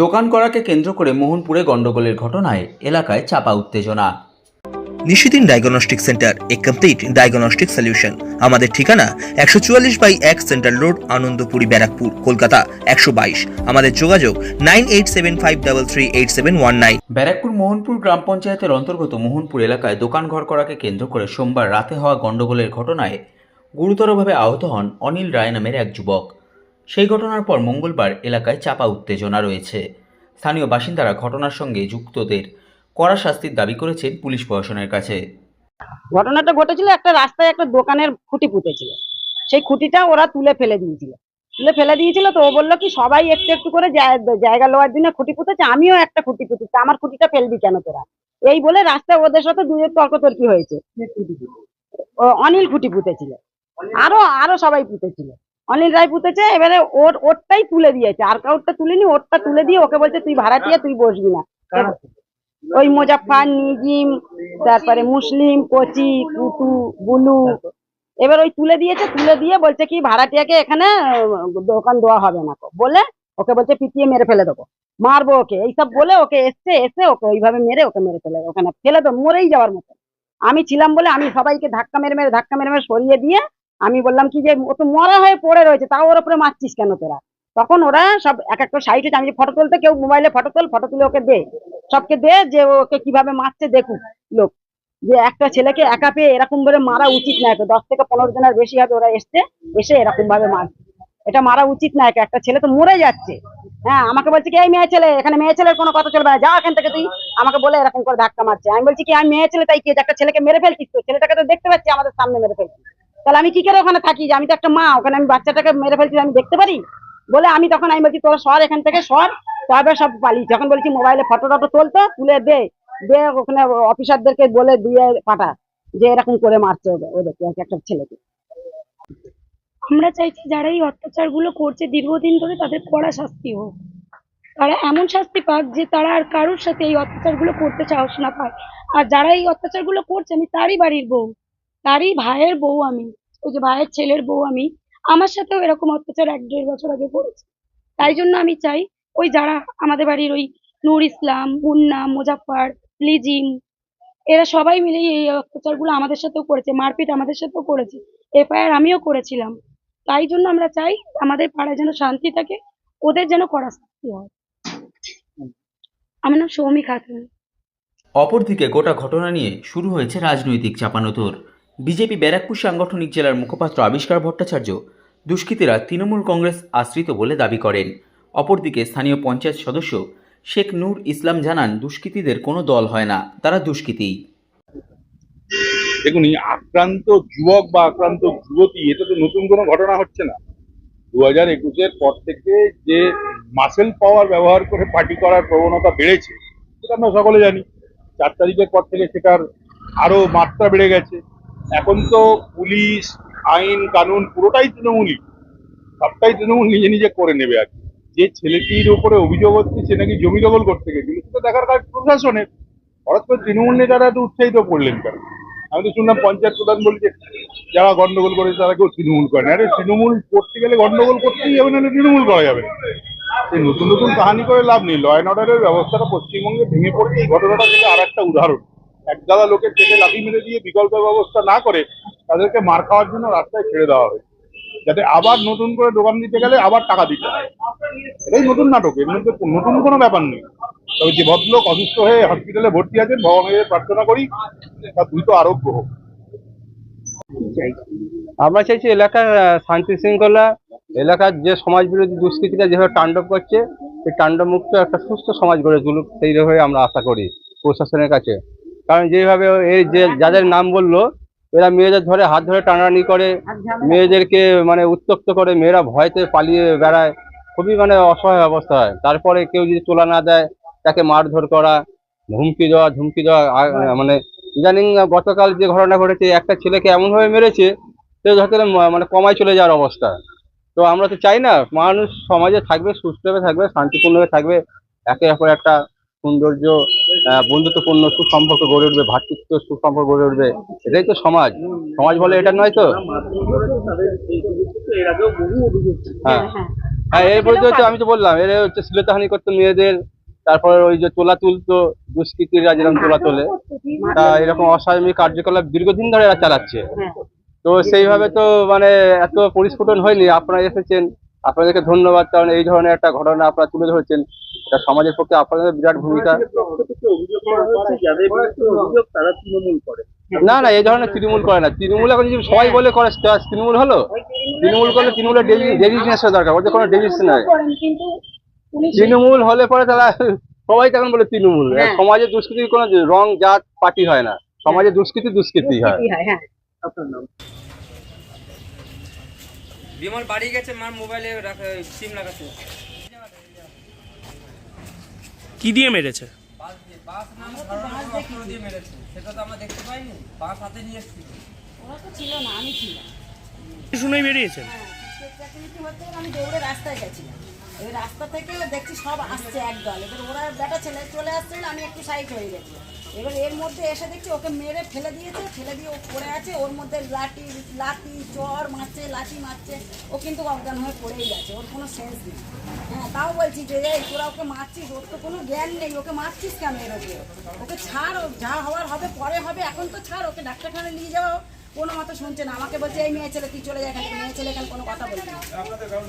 দোকান করাকে কেন্দ্র করে মোহনপুরে গণ্ডগোলের ঘটনায় এলাকায় চাপা উত্তেজনা। নিশিদিন ডায়াগনস্টিক সেন্টার এ কমপ্লিট ডায়াগনস্টিক সলিউশন আমাদের ঠিকানা একশো চুয়াল্লিশ বাই এক সেন্ট্রাল রোড আনন্দপুরি ব্যারাকপুর কলকাতা একশো বাইশ। আমাদের যোগাযোগ nine eight seven five double three eight seven one nine. Barrackpore Mohanpur গ্রাম পঞ্চায়েতের অন্তর্গত মোহনপুর এলাকায় দোকান ঘর করাকে কেন্দ্র করে সোমবার রাতে হওয়া গণ্ডগোলের ঘটনায় গুরুতরভাবে আহত হন অনিল রায় নামের এক যুবক। সেই ঘটনার পর মঙ্গলবার এলাকায় চাপা উত্তেজনা রয়েছে। স্থানীয় বাসিন্দারা ঘটনার সঙ্গে যুক্তদের কড়া শাস্তির দাবি করেছেন পুলিশ প্রশাসনের কাছে। ঘটনাটা ঘটেছিল একটা রাস্তায় একটা দোকানের খুঁটি পুঁতেছিল। সেই খুঁটিটা ওরা তুলে ফেলে দিয়েছিল। তুলে ফেলে দিয়েছিল তো ও বলল কি, সবাই একটু একটু করে জায়- জায়গা লওয়ার জন্য খুঁটি পুঁতেছে, আমিও একটা খুঁটি পুঁতেছি, আমার খুঁটিটা ফেলবি কেন তোরা? এই বলে রাস্তায় ওদের সাথে দুজের তর্কতর্কি হয়েছে। অনিল খুঁটি পুঁতেছিল। আরও আরও সবাই পুঁতেছিল। অনিল রায় পুঁতেছে এবারে ওর ওরটাই তুলে দিয়েছে। আর কাউরটা তুলেনি ওরটা তুলে দিয়ে ওকে বলছে তুই ভাড়াটিয়া তুই বসবি না। ওই মোজাফফার নিজিম তারপরে মুসলিম কচি কুটু বুলু। এবার ওই তুলে দিয়েছে তুলে দিয়ে বলছে কি ভাড়াটিয়াকে এখানে দোকান দেওয়া হবে না। বলে ওকে বলছে পিটিয়ে মেরে ফেলে দেবো। মারবো ওকে। এইসব বলে ওকে এসছে এসে ওকে ওইভাবে মেরে ওকে মেরে ফেলে দেবো। ওখানে ফেলে দেবো মরেই যাওয়ার মতো। আমি ছিলাম বলে আমি সবাইকে ধাক্কা মেরে মেরে ধাক্কা মেরে মেরে সরিয়ে দিয়ে আমি বললাম কি যে, ও তো মরা হয়ে পড়ে রয়েছে, তাও ওর উপরে মারছিস কেন তোরা? তখন ওরা সব এক একটা সাইড আমি ফটো তুলতে, কেউ মোবাইলে ফটো তোল ফটো তুলে ওকে দে। সবকে দে যে ওকে কীভাবে মারছে দেখুক লোক। যে একটা ছেলেকে একা পেয়ে এরকম ভাবে মারা উচিত না দশ থেকে পনেরো জনের বেশি হবে ওরা এসছে, এসে এরকম ভাবে মারছে। এটা মারা উচিত না একে। একটা ছেলে তো মরে যাচ্ছে। হ্যাঁ আমাকে বলছে কি, এই মেয়ে ছেলে, এখানে মেয়ে ছেলের কোনো কথা চলবে না। যা এখান থেকে তুই। আমাকে বলে এরকম করে ধাক্কা মারছে। আমি বলছি কি, আমি মেয়ে ছেলে, তাই কি? একটা ছেলেকে মেরে ফেলছিস তো? ছেলেটাকে তো দেখতে পাচ্ছি আমাদের সামনে মেরে ফেলছিস তাহলে আমি কি করে ওখানে থাকি? যে আমি তো একটা মা, ওখানে আমি বাচ্চাটাকে মেরে ফেলছি, আমি দেখতে পারি? বলে আমি তখন আমি বলছি, তোরা সর এখান থেকে, সর। তবে সব পালি যখন বলছি মোবাইলে ফটো টটো তুলতো, তুলে দে। দে ওখানে অফিসারদেরকে বলে দিয়ে পাঠা যে এরকম করে মারছে ওদেরকে একটা ছেলেকে। আমরা চাইছি যারা এই অত্যাচারগুলো করছে, দীর্ঘদিন ধরে তাদের কড়া শাস্তি হোক। তারা এমন শাস্তি পাক যে তারা আর কারোর সাথে এই অত্যাচারগুলো করতে সাহস না পায়। আর যারা এই অত্যাচারগুলো করছে, আমি তারই বাড়ির বউ, তারই ভাইয়ের বউ আমি। ওই যে ভাইয়ের ছেলের বউ আমি, আমার সাথেও এরকম অত্যাচার এক দেড় বছর আগে করেছে। তাই জন্য আমি চাই ওই যারা আমাদের বাড়ির ওই নূর ইসলাম, মুন্না, মুজাফফর, লিজিম, এরা সবাই মিলে এই অত্যাচারগুলো আমাদের সাথেও করেছে, মারপিট আমাদের সাথেও করেছে, এফআইআর আমিও করেছিলাম। তাই জন্য আমরা চাই আমাদের পাড়ায় যেন শান্তি থাকে, ওদের যেন করা শাস্তি হয়। আমার নাম সৌমি খাতুন। অপরদিকে গোটা ঘটনা নিয়ে শুরু হয়েছে রাজনৈতিক চাপানোতর। বিজেপি ব্যারাকপুর সাংগঠনিক জেলার মুখপাত্র আবিষ্কার ভট্টাচার্য দুষ্কৃতীরা তৃণমূল কংগ্রেস আশ্রিত বলে দাবি করেন। অপরদিকে স্থানীয় পঞ্চায়েত সদস্য শেখ নূর ইসলাম জানান, দুষ্কৃতীদের কোনো দল হয় না, তারা দুষ্কৃতী। দেখুন আক্রান্ত যুবক বা আক্রান্ত যুবতী, এটা তো নতুন কোনো ঘটনা হচ্ছে না। দু হাজার একুশের পর থেকে যে মাসেল পাওয়ার ব্যবহার করে পার্টি করার প্রবণতা বেড়েছে, সেটা আমরা সকলে জানি। চার তারিখের পর থেকে সেটার আরও মাত্রা বেড়ে গেছে। এখন তো পুলিশ, আইন, কানুন পুরোটাই তৃণমূলই। সবটাই তৃণমূল নিজে নিজে করে নেবে আর। যে ছেলেটির উপরে অভিযোগ হচ্ছে, সে নাকি জমি দখল করতে গেছিল সেটা দেখার কাজ প্রশাসনের। হঠাৎ করে তৃণমূল নেতারা এত উৎসাহিত করলেন কেন? আমি তো শুনলাম পঞ্চায়েত প্রধান বলছে, যারা গন্ডগোল করেছে তারা কেউ তৃণমূল করে না। আরে তৃণমূল করতে গেলে গন্ডগোল করতেই হবে, নাহলে তৃণমূল করা যাবে নতুন নতুন কাহানি করে লাভ নেই। ল অ্যান্ড অর্ডারের ব্যবস্থাটা পশ্চিমবঙ্গে ভেঙে পড়েছে। এই ঘটনাটা থেকে আর একটা উদাহরণ। একগাদা লোকের পেটে লাঠি মেরে দিয়ে বিকল্প ব্যবস্থা না করে তাদেরকে মার খাওয়ার জন্য রাস্তায় ছেড়ে দেওয়া হয়েছে। যাতে আবার নতুন করে দোকান দিতে গেলে আবার টাকা দিতে হয়। এটাই নতুন নাটক, এর মধ্যে নতুন কোনো ব্যাপার নেই। তবে যে ভদ্রলোক অসুস্থ হয়ে হসপিটালে ভর্তি আছেন ভগবানের প্রার্থনা করি, তার দ্রুত আরোগ্য হোক। আমরা চাইছি এলাকার শান্তি শৃঙ্খলা, এলাকার যে সমাজ বিরোধী দুষ্কৃতিটা যেভাবে তাণ্ডব করছে সেই তাণ্ডব মুক্ত একটা সুস্থ সমাজ গড়ে তুলুক সেইভাবে আমরা আশা করি প্রশাসনের কাছে। কারণ যেভাবে এই যে যাদের নাম বলল, এরা মেয়েদের ধরে হাত ধরে টানাটানি করে, মেয়েদেরকে মানে উত্তক্ত করে, মেয়েরা ভয়তে পালিয়ে বেড়ায়। খুবই মানে অসহায় অবস্থা হয়। তারপরে কেউ যদি তোলা না দেয়, তাকে মারধর করা, হুমকি দেওয়া ধুমকি দেওয়া মানে ইদানিং গতকাল যে ঘটনা ঘটেছে, একটা ছেলেকে এমনভাবে মেরেছে, সে হয়তো মানে কমায় চলে যাওয়ার অবস্থা। তো আমরা তো চাই না, মানুষ সমাজে থাকবে, সুস্থভাবে থাকবে, শান্তিপূর্ণভাবে থাকবে, একে অপর একটা সৌন্দর্য বন্ধুত্বপূর্ণ সুসম্পর্ক গড়ে উঠবে ভ্রাতৃত্ব সুসম্পর্ক গড়ে উঠবে। এটাই তো সমাজ। সমাজ বলে এটা নয় তো? হ্যাঁ। হ্যাঁ এর হচ্ছে আমি তো বললাম এর হচ্ছে শ্লীলতাহানি করতো মেয়েদের তারপরে ওই যে তোলা তুলতো দুষ্কৃতীরা যেরকম তোলা তোলে তা এরকম অস্বাভাবিক কার্যকলাপ দীর্ঘদিন ধরে এরা চালাচ্ছে। হ্যাঁ। তো সেইভাবে তো মানে এত পরিস্ফুটন হয়নি আপনারা এসেছেন। আপনাদেরকে ধন্যবাদ কারণ এই ধরনের একটা ঘটনা আপনারা তুলে ধরেছেন। এটা সমাজের পক্ষে আপনাদের বিরাট ভূমিকা। না না এই ধরনের তৃণমূল করে না। তৃণমূল এখন যদি সবাই বলে করে তৃণমূল হলো? তৃণমূল করলে তৃণমূলের ডেজিগনেশন দরকার ওদের কোনো ডেজিগনেশন নাই। তৃণমূল হলে পরে তারা সবাই তখন বলে তৃণমূল। হ্যাঁ। সমাজে দুষ্কৃতির কোনো রং জাত পার্টি হয় না। সমাজে দুষ্কৃতি দুষ্কৃতি হয়। হয় হ্যাঁ। বিমল বাড়ি গেছে মার মোবাইলে সিম লাগাতে। কি দিয়ে মেরেছে? বাস নাম ধারণা দিয়ে মেরেছে। সেটা তো আমরা দেখতে পাইনি। বাস হাতে নিয়ে এসেছিল ওরা তো ছিল না আমি ছিলাম। শুনেই বেরিয়েছেন আমি দৌড়ে রাস্তায় গেছিলাম। ওই রাস্তা থেকে দেখছি সব আসছে একদল। এবার ওরা বেটা ছেলে চলে আসছে আমি একটু সাইড হয়ে গেছি। এবার এর মধ্যে এসে দেখছি ওকে মেরে ফেলে দিয়েছে, ফেলে দিয়ে ও পড়ে আছে। ওর মধ্যে লাঠি লাঠি, চর মারছে, লাঠি মারছে। ও কিন্তু অজ্ঞান হয়ে পড়েই গেছে, ওর কোনো সেন্স নেই। হ্যাঁ তাও বলছি যে, এই তোরা ওকে মারছিস? ওর তো কোনো জ্ঞান নেই। ওকে মারছিস কেন এর ওকে ওকে ছাড়, যা হওয়ার হবে, পরে হবে। এখন তো ছাড়, ওকে ডাক্তারখানে নিয়ে যাওয়া কোনো মতো শুনছে না। আমাকে বলছে এই মেয়ে ছেলে তুই চলে যায় এখান মেয়ে ছেলে এখানে কোনো কথা বলছে না।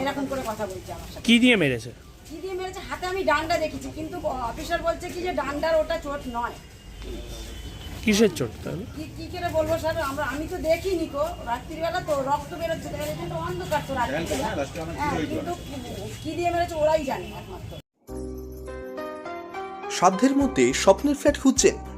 এরকম করে কথা বলছে আমার সাথে। কি দিয়ে মেরেছে? কি দিয়ে মেরেছে? হাতে আমি ডান্ডা দেখেছি কিন্তু অফিসার বলছে কি যে ডান্ডার ওটা চোট নয়। কিসের চোট তাহলে? কি কি করে বলব স্যার? আমরা আমি তো দেখিনি তো রাত্রিবেলা তো রক্ত বেরোচ্ছে কিন্তু অন্ধকার তো রাত্রিবেলা। হ্যাঁ কিন্তু কি দিয়ে মেরেছে ওরাই জানে একমাত্র। সাধ্যের মধ্যে স্বপ্নের ফ্ল্যাট খুঁজছেন